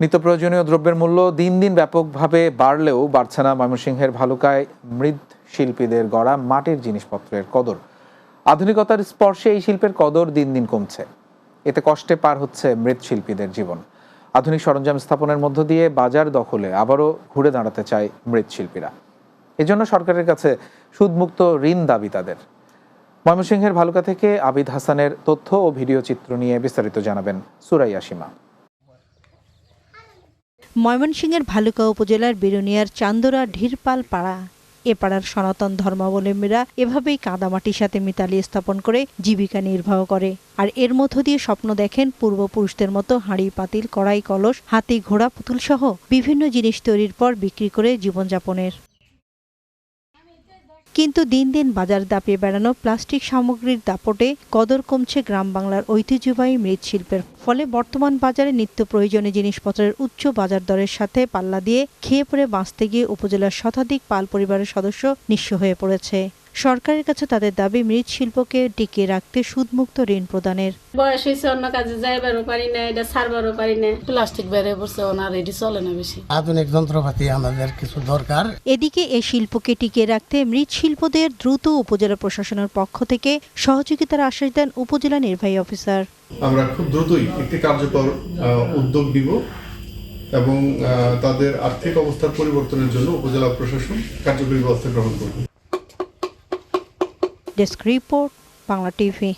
নিত্য প্রয়োজনীয় দ্রব্যের মূল্য দিন দিন ব্যাপকভাবে বাড়লেও বাড়ছে না ময়মনসিংহের ভালুকায় মৃৎশিল্পীদের গড়া মাটির জিনিসপত্রের কদর। আধুনিকতার স্পর্শে এই শিল্পের কদর দিন দিন কমছে। এতে কষ্টে পার হচ্ছে মৃৎশিল্পীদের জীবন। আধুনিক সরঞ্জাম স্থাপনের মধ্য দিয়ে বাজার দখলে আবারও ঘুরে দাঁড়াতে চায় মৃৎশিল্পীরা। এজন্য সরকারের কাছে সুদমুক্ত ঋণ দাবি তাদের। ময়মনসিংহের ভালুকা থেকে আবিদ হাসানের তথ্য ও ভিডিও চিত্র নিয়ে বিস্তারিত জানাবেন সুরাইয়া সীমা। ময়মনসিংহের ভালুকা উপজেলার বিরুনিয়ার চান্দরা ঢিরপাল পাড়া এ পাড়ার সনাতন ধর্মাবলম্বীরা এভাবেই কাদামাটির সাথে মিতালি স্থাপন করে জীবিকা নির্বাহ করে। আর এর মধ্য দিয়ে স্বপ্ন দেখেন পূর্বপুরুষদের মতো হাঁড়ি, পাতিল, কড়াই, কলস, হাতি, ঘোড়া পুতুল সহ বিভিন্ন জিনিস তৈরির পর বিক্রি করে জীবনযাপনের। কিন্তু দিন দিন বাজার দাপিয়ে বেড়ানো প্লাস্টিক সামগ্রীর দাপটে কদর কমছে গ্রাম বাংলার ঐতিহ্যবাহী মৃৎশিল্পের। ফলে বর্তমান বাজারে নিত্য প্রয়োজনীয় জিনিসপত্রের উচ্চ বাজার দরের সাথে পাল্লা দিয়ে খেয়ে পড়ে বাঁচতে গিয়ে উপজেলার শতাধিক পাল পরিবারের সদস্য নিঃস্ব হয়ে পড়েছে। সরকারের কাছে তাদের দাবি মৃৎশিল্পকে টিকিয়ে রাখতে সুদমুক্ত ঋণ প্রদানের। বয়স হয়েছে অন্য কাজে যাইবারও পারি না এটা ছাড়বারও পারি না প্লাস্টিক বেড়ে পড়ছে ওনার এটি চলে না বেশি। আধুনিক যন্ত্রপাতি আমাদের কিছু দরকার। এদিকে এই শিল্পকে টিকিয়ে রাখতে মৃৎশিল্পদের দ্রুত উপজেলা প্রশাসনের পক্ষ থেকে সহযোগিতার আশ্বাস দেন উপজেলা নির্বাহী অফিসার। আমরা খুব দ্রুতই একটি কার্যকর উদ্যোগ নিব এবং তাদের আর্থিক অবস্থার পরিবর্তনের জন্য উপজেলা প্রশাসন কার্যকরী ব্যবস্থা গ্রহণ করবে। desk report bangla tv